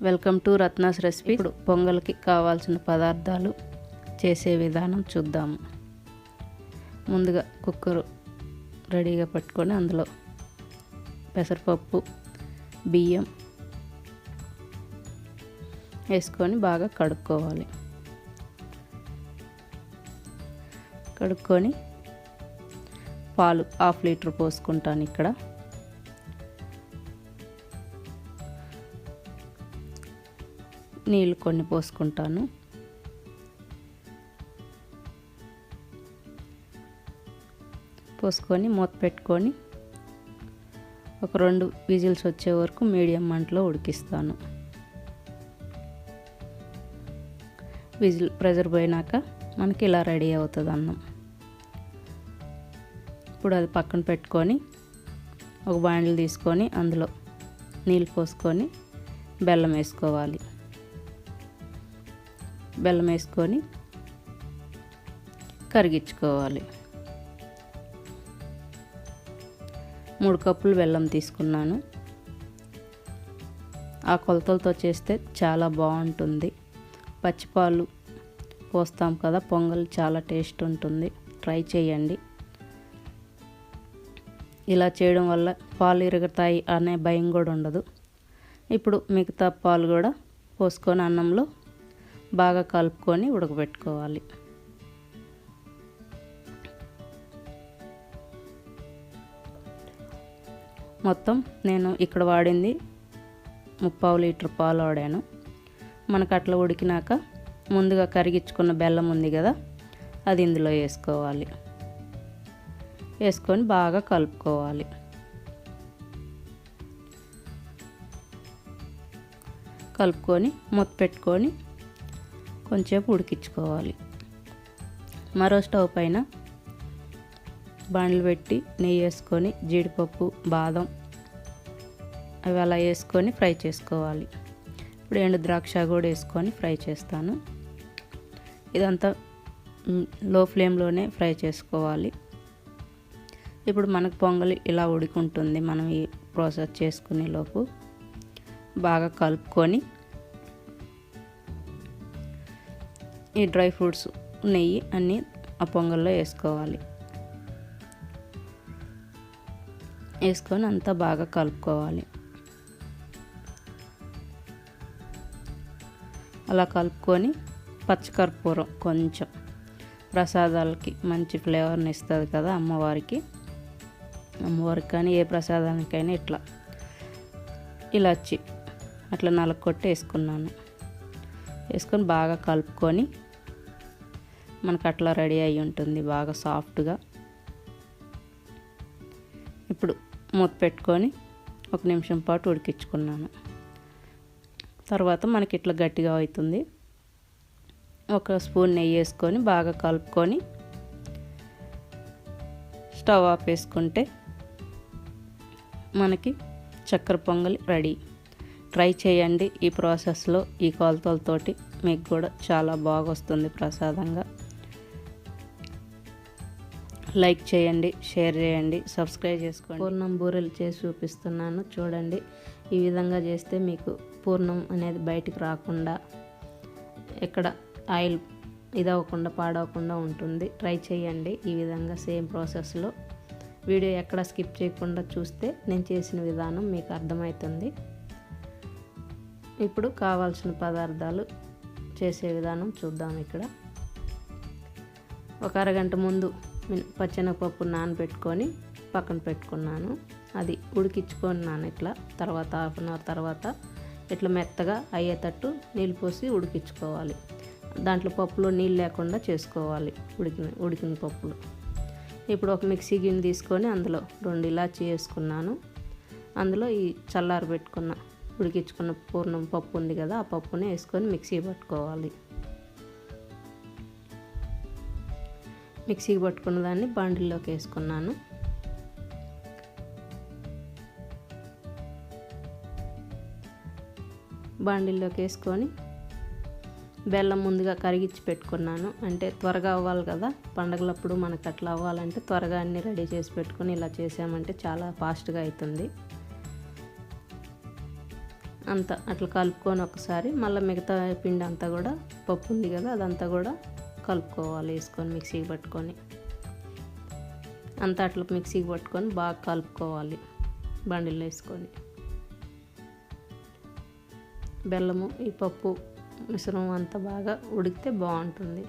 Welcome to Ratna's recipe. ఇప్పుడు పొంగల్కి కావాల్సిన పదార్థాలు చేసే విధానం చూద్దాము ముందుగా కుక్కర్ రెడీగా పెట్టుకొని అందులో పెసరపప్పు బియ్యం వేసుకొని బాగా కడుక్కోవాలి. కడుక్కొని పాలు హాఫ్ లీటర్ పోసుకుంటాను ఇక్కడ. నీళ్ళు కొన్ని పోసుకుంటాను. పోసుకొని మూత పెట్టుకొని ఒక రెండు విజిల్స్ వచ్చే వరకు మీడియం మంటలో ఉడికిస్తాను. విజిల్ ప్రెజర్ పోయినాక మనకి ఇలా రెడీ అవుతుంది అన్నం. ఇప్పుడు అది పక్కన పెట్టుకొని ఒక బాండిల్ తీసుకొని అందులో నీళ్ళు పోసుకొని బెల్లం వేసుకోవాలి. బెల్లం వేసుకొని కరిగించుకోవాలి. మూడు కప్పులు బెల్లం తీసుకున్నాను. ఆ కొలతలతో చేస్తే చాలా బాగుంటుంది. పచ్చిపాలు పోస్తాం కదా పొంగల్ చాలా టేస్ట్ ఉంటుంది. ట్రై చేయండి. ఇలా చేయడం వల్ల పాలు ఇరుగుతాయి అనే భయం కూడా ఉండదు. ఇప్పుడు మిగతా పాలు కూడా పోసుకొని అన్నంలో బాగా కలుపుకొని ఉడకబెట్టుకోవాలి. మొత్తం నేను ఇక్కడ వాడింది ముప్పావు లీటర్ పాలు వాడాను. మనకు అట్లా ఉడికినాక ముందుగా కరిగించుకున్న బెల్లం ఉంది కదా అది ఇందులో వేసుకోవాలి. వేసుకొని బాగా కలుపుకోవాలి. కలుపుకొని మూత పెట్టుకొని కొంచెంసేపు ఉడికించుకోవాలి. మరో స్టవ్ పైన బండ్లు పెట్టి నెయ్యి వేసుకొని జీడిపప్పు బాదం అవి అలా వేసుకొని ఫ్రై చేసుకోవాలి. ఇప్పుడు ఎండు ద్రాక్ష కూడా వేసుకొని ఫ్రై చేస్తాను. ఇదంతా లో ఫ్లేమ్లోనే ఫ్రై చేసుకోవాలి. ఇప్పుడు మనకు పొంగలి ఇలా ఉడికుంటుంది మనం ఈ ప్రాసెస్ చేసుకునే లోపు. బాగా కలుపుకొని ఈ డ్రై ఫ్రూట్స్ నెయ్యి అన్నీ ఆ పొంగల్లో వేసుకోవాలి. వేసుకొని అంతా బాగా కలుపుకోవాలి. అలా కలుపుకొని పచ్చకర్పూరం కొంచెం ప్రసాదాలకి మంచి ఫ్లేవర్ని ఇస్తుంది కదా అమ్మవారికి. అమ్మవారికి కానీ ఏ ప్రసాదానికైనా ఇట్లా ఇలాచి అట్లా నలకొట్టి వేసుకున్నాను. వేసుకొని బాగా కలుపుకొని మనకు అట్లా రెడీ అయి ఉంటుంది బాగా సాఫ్ట్గా. ఇప్పుడు మూత పెట్టుకొని ఒక నిమిషం పాటు ఉడికించుకున్నాను. తర్వాత మనకి ఇట్లా గట్టిగా అవుతుంది. ఒక స్పూన్ నెయ్యి వేసుకొని బాగా కలుపుకొని స్టవ్ ఆఫ్ వేసుకుంటే మనకి చక్కెర పొంగలి రెడీ. ట్రై చేయండి ఈ ప్రాసెస్లో ఈ కొలతలతోటి. మీకు కూడా చాలా బాగా వస్తుంది ప్రసాదంగా. లైక్ చేయండి షేర్ చేయండి సబ్స్క్రైబ్ చేసుకోండి. పూర్ణం బూరెలు చేసి చూపిస్తున్నాను చూడండి. ఈ విధంగా చేస్తే మీకు పూర్ణం అనేది బయటికి రాకుండా ఎక్కడ ఆయిల్ ఇదవ్వకుండా పాడవకుండా ఉంటుంది. ట్రై చేయండి ఈ విధంగా సేమ్ ప్రాసెస్లో. వీడియో ఎక్కడ స్కిప్ చేయకుండా చూస్తే నేను చేసిన విధానం మీకు అర్థమవుతుంది. ఇప్పుడు కావాల్సిన పదార్థాలు చేసే విధానం చూద్దాం ఇక్కడ. ఒక అరగంట ముందు పచ్చెనగపప్పు నానబెట్టుకొని పక్కన పెట్టుకున్నాను. అది ఉడికించుకున్నాను ఇట్లా. తర్వాత హాఫ్ అన్ అవర్ తర్వాత ఇట్లా మెత్తగా అయ్యేటట్టు నీళ్ళు పోసి ఉడికించుకోవాలి. దాంట్లో పప్పులో నీళ్ళు లేకుండా చేసుకోవాలి ఉడికిన ఉడికిన పప్పులు. ఇప్పుడు ఒక మిక్సీ గిన్నె తీసుకొని అందులో రెండు ఇలాచి వేసుకున్నాను. అందులో ఈ చల్లారి పెట్టుకున్న ఉడికించుకున్న పూర్ణం పప్పు ఉంది కదా ఆ పప్పుని వేసుకొని మిక్సీ పట్టుకోవాలి. మిక్సీకి పట్టుకున్న దాన్ని బాండిల్లోకి వేసుకున్నాను. బాండిల్లోకి వేసుకొని బెల్లం ముందుగా కరిగించి పెట్టుకున్నాను. అంటే త్వరగా అవ్వాలి కదా పండగలప్పుడు మనకు అట్లా అవ్వాలంటే త్వరగా అన్నీ రెడీ చేసి పెట్టుకొని ఇలా చేసామంటే చాలా ఫాస్ట్గా అవుతుంది అంత అట్లా కలుపుకొని ఒకసారి మళ్ళీ మిగతా పిండి అంతా కూడా పప్పు ఉంది కదా అదంతా కూడా కలుపుకోవాలి వేసుకొని మిక్సీకి పట్టుకొని. అంతా అట్లా మిక్సీకి పట్టుకొని బాగా కలుపుకోవాలి బండిలో వేసుకొని. బెల్లము ఈ పప్పు మిశ్రమం అంతా బాగా ఉడికితే బాగుంటుంది.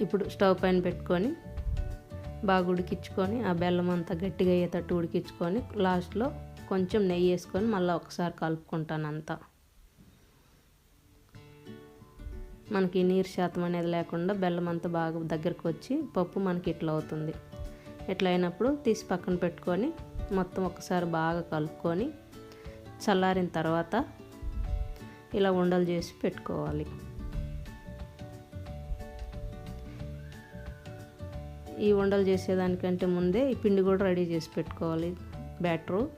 ఇప్పుడు స్టవ్ పైన పెట్టుకొని బాగా ఉడికించుకొని ఆ బెల్లం అంతా గట్టిగా అయ్యేటట్టు ఉడికించుకొని లాస్ట్లో కొంచెం నెయ్యి వేసుకొని మళ్ళీ ఒకసారి కలుపుకుంటాను అంతా. మనకి నీరు శాతం అనేది లేకుండా బెల్లం అంతా బాగా దగ్గరకు వచ్చి పప్పు మనకి ఇట్లా అవుతుంది. ఇట్లా అయినప్పుడు తీసి పక్కన పెట్టుకొని మొత్తం ఒకసారి బాగా కలుపుకొని చల్లారిన తర్వాత ఇలా ఉండలు చేసి పెట్టుకోవాలి. ఈ ఉండలు చేసేదానికంటే ముందే ఈ పిండి కూడా రెడీ చేసి పెట్టుకోవాలి. బ్యాటరు.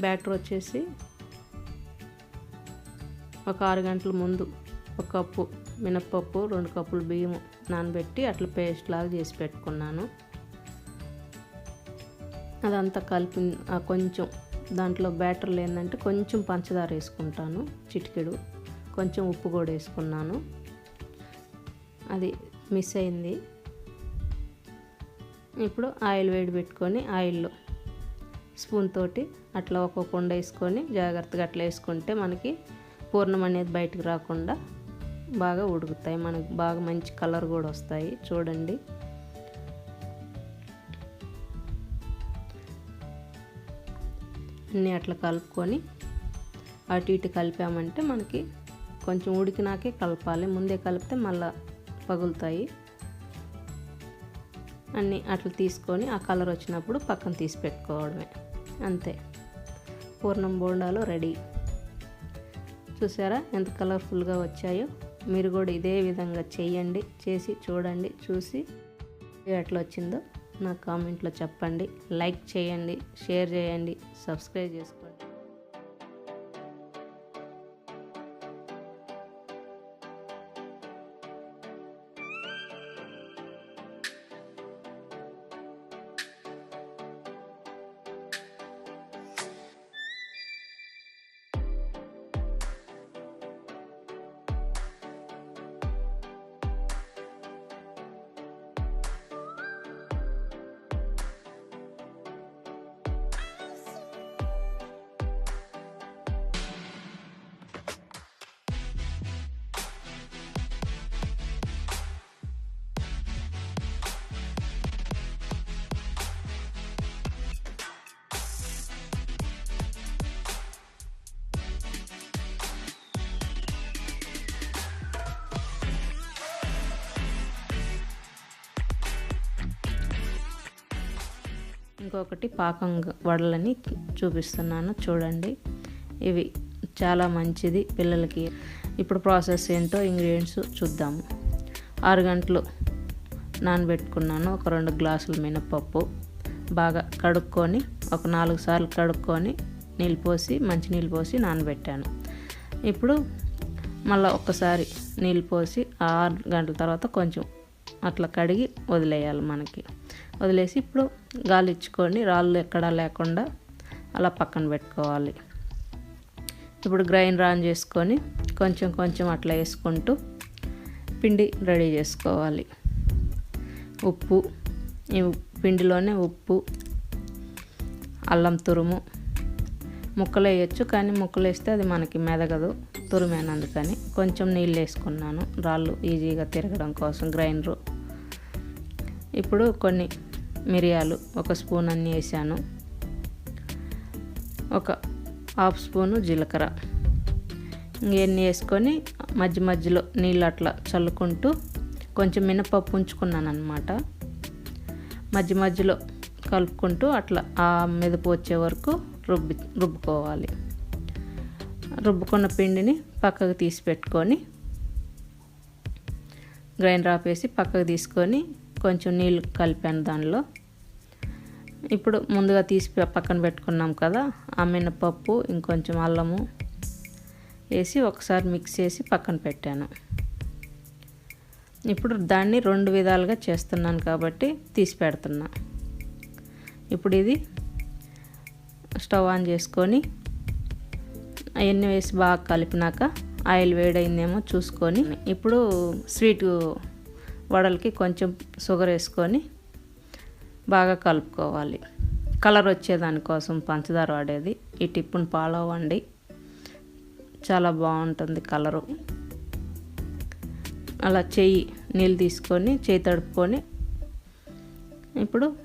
బ్యాటర్ వచ్చేసి ఒక ఆరు గంటల ముందు ఒక కప్పు మినప్పప్పు రెండు కప్పులు బియ్యం నానబెట్టి అట్లా పేస్ట్ లాగా చేసి పెట్టుకున్నాను. అదంతా కలిపి కొంచెం దాంట్లో బ్యాటర్లు ఏంటంటే కొంచెం పంచదార వేసుకుంటాను చిటికెడు. కొంచెం ఉప్పు కూడా వేసుకున్నాను. అది మిస్ అయింది. ఇప్పుడు ఆయిల్ వేడి పెట్టుకొని ఆయిల్లో స్పూన్ తోటి అట్లా ఒక్కొక్క కుండ వేసుకొని జాగ్రత్తగా అట్లా వేసుకుంటే మనకి పూర్ణం అనేది బయటకు రాకుండా బాగా ఉడుకుతాయి. మనకు బాగా మంచి కలర్ కూడా వస్తాయి. చూడండి. అన్నీ అట్లా కలుపుకొని అటు ఇటు కలిపామంటే మనకి కొంచెం ఉడికినాకే కలపాలి. ముందే కలిపితే మళ్ళీ పగులుతాయి. అన్నీ అట్లా తీసుకొని ఆ కలర్ వచ్చినప్పుడు పక్కన తీసి పెట్టుకోవడమే. అంతే. పూర్ణం బోండాలు రెడీ. చూసారా ఎంత కలర్ఫుల్గా వచ్చాయో? మీరు కూడా ఇదే విధంగా చేయండి చేసి చూడండి చూసి ఎట్లా వచ్చిందో నా కామెంట్లో చెప్పండి. లైక్ చేయండి షేర్ చేయండి సబ్స్క్రైబ్ చేసుకోండి. ఇంకొకటి పాకం వడలని చూపిస్తున్నాను. చూడండి. ఇవి చాలా మంచిది పిల్లలకి. ఇప్పుడు ప్రాసెస్ ఏంటో ఇంగ్రీడియంట్స్ చూద్దాము ఆరు గంటలు నానబెట్టుకున్నాను. ఒక రెండు గ్లాసుల మినపప్పు. బాగా కడుక్కొని ఒక నాలుగు సార్లు కడుక్కొని నీళ్ళు పోసి మంచి నీళ్ళు పోసి నానబెట్టాను. ఇప్పుడు మళ్ళీ ఒక్కసారి నీళ్ళు పోసి ఆరు గంటల తర్వాత కొంచెం అట్లా కడిగి వదిలేయాలి మనకి. వదిలేసి ఇప్పుడు గాలి ఇచ్చుకొని రాళ్ళు ఎక్కడా లేకుండా అలా పక్కన పెట్టుకోవాలి. ఇప్పుడు గ్రైండర్ ఆన్ చేసుకొని కొంచెం కొంచెం అట్లా వేసుకుంటూ పిండి రెడీ చేసుకోవాలి. ఉప్పు ఈ పిండిలోనే ఉప్పు అల్లం తురుము. ముక్కలు వేయచ్చు కానీ ముక్కలు వేస్తే అది మనకి మెదగదు తురుమేనందుకని కొంచెం నీళ్ళు వేసుకున్నాను రాళ్ళు ఈజీగా తిరగడం కోసం గ్రైండరు. ఇప్పుడు కొన్ని మిరియాలు ఒక స్పూన్ అన్నీ వేసాను. ఒక హాఫ్ స్పూను జీలకర్ర. ఇవన్నీ వేసుకొని మధ్య మధ్యలో నీళ్ళు అట్లా చల్లుకుంటూ కొంచెం మినపప్పు ఉంచుకున్నాను అనమాట మధ్య మధ్యలో కలుపుకుంటూ అట్లా ఆ మెదపు వచ్చే వరకు రుబ్బి రుబ్బుకోవాలి. రుబ్బుకున్న పిండిని పక్కకు తీసి పెట్టుకొని గ్రైండర్ ఆపేసి పక్కకు తీసుకొని కొంచెం నీళ్ళు కలిపాను దానిలో. ఇప్పుడు ముందుగా తీసి పక్కన పెట్టుకున్నాం కదా ఆ మినపప్పు ఇంకొంచెం అల్లము వేసి ఒకసారి మిక్స్ చేసి పక్కన పెట్టాను. ఇప్పుడు దాన్ని రెండు విధాలుగా చేస్తున్నాను కాబట్టి తీసి పెడుతున్నా. ఇప్పుడు ఇది స్టవ్ ఆన్ చేసుకొని అవన్నీ వేసి బాగా కలిపినాక ఆయిల్ వేడైందేమో చూసుకొని ఇప్పుడు స్వీట్ వడలకి కొంచెం షుగర్ వేసుకొని బాగా కలుపుకోవాలి. కలర్ వచ్చేదానికోసం పంచదార వాడేది. ఈ టిప్పును ఫాలో అవ్వండి చాలా బాగుంటుంది కలరు. అలా చెయ్యి నీళ్ళు తీసుకొని చేయి తడుపుకొని ఇప్పుడు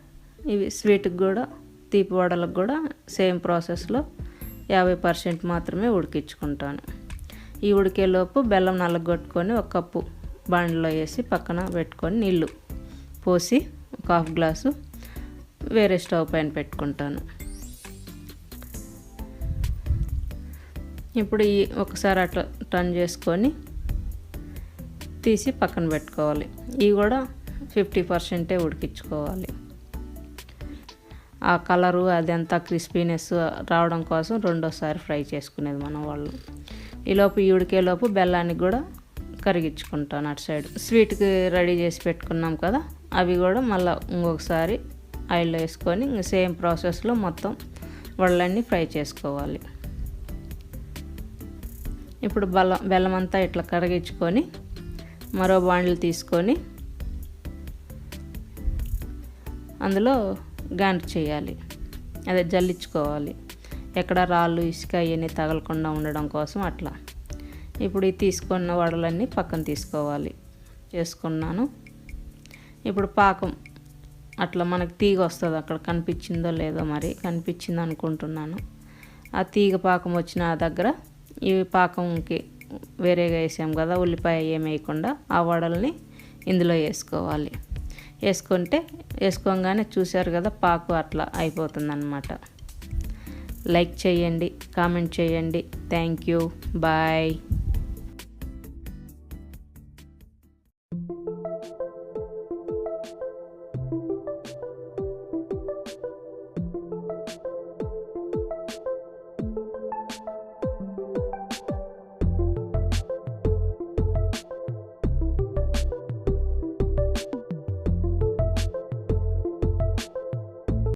ఇవి స్వీట్కి కూడా తీపి వడలకు కూడా సేమ్ ప్రాసెస్లో యాభై పర్సెంట్ మాత్రమే ఉడికించుకుంటాను. ఈ ఉడికేలోపు బెల్లం నల్లగొట్టుకొని ఒక కప్పు బండిలో వేసి పక్కన పెట్టుకొని నీళ్ళు పోసి ఒక హాఫ్ గ్లాసు వేరే స్టవ్ పైన పెట్టుకుంటాను. ఇప్పుడు ఈ ఒకసారి అట్లా టర్న్ చేసుకొని తీసి పక్కన పెట్టుకోవాలి. ఇవి కూడా ఫిఫ్టీ పర్సెంటే ఉడికించుకోవాలి. ఆ కలరు అదంతా క్రిస్పీనెస్ రావడం కోసం రెండోసారి ఫ్రై చేసుకునేది మనం వాళ్ళు. ఈలోపు ఈ ఉడికేలోపు బెల్లానికి కూడా కరిగించుకుంటాను అటు సైడ్. స్వీట్కి రెడీ చేసి పెట్టుకున్నాం కదా అవి కూడా మళ్ళీ ఇంకొకసారి ఆయిల్లో వేసుకొని సేమ్ ప్రాసెస్లో మొత్తం వడలన్నీ ఫ్రై చేసుకోవాలి. ఇప్పుడు బెల్లం బెల్లం అంతా ఇట్లా కరిగించుకొని మరో బాండ్లు తీసుకొని అందులో గాంట్ చేయాలి. అదే జల్లించుకోవాలి. ఎక్కడ రాళ్ళు ఇసుక అవన్నీ తగలకుండా ఉండడం కోసం అట్లా. ఇప్పుడు ఈ తీసుకున్న వడలన్నీ పక్కన తీసుకోవాలి. చేసుకున్నాను. ఇప్పుడు పాకం అట్లా మనకు తీగ వస్తుంది అక్కడ కనిపించిందో లేదో మరి కనిపించింది అనుకుంటున్నాను. ఆ తీగ పాకం వచ్చిన దగ్గర ఈ పాకంకి వేరేగా వేసాం కదా ఉల్లిపాయ ఏం వేయకుండా ఆ వడల్ని ఇందులో వేసుకోవాలి. వేసుకుంటే వేసుకోగానే చూశారు కదా పాకు అట్లా అయిపోతుందన్నమాట. లైక్ చేయండి కామెంట్ చేయండి. Thank you. బాయ్.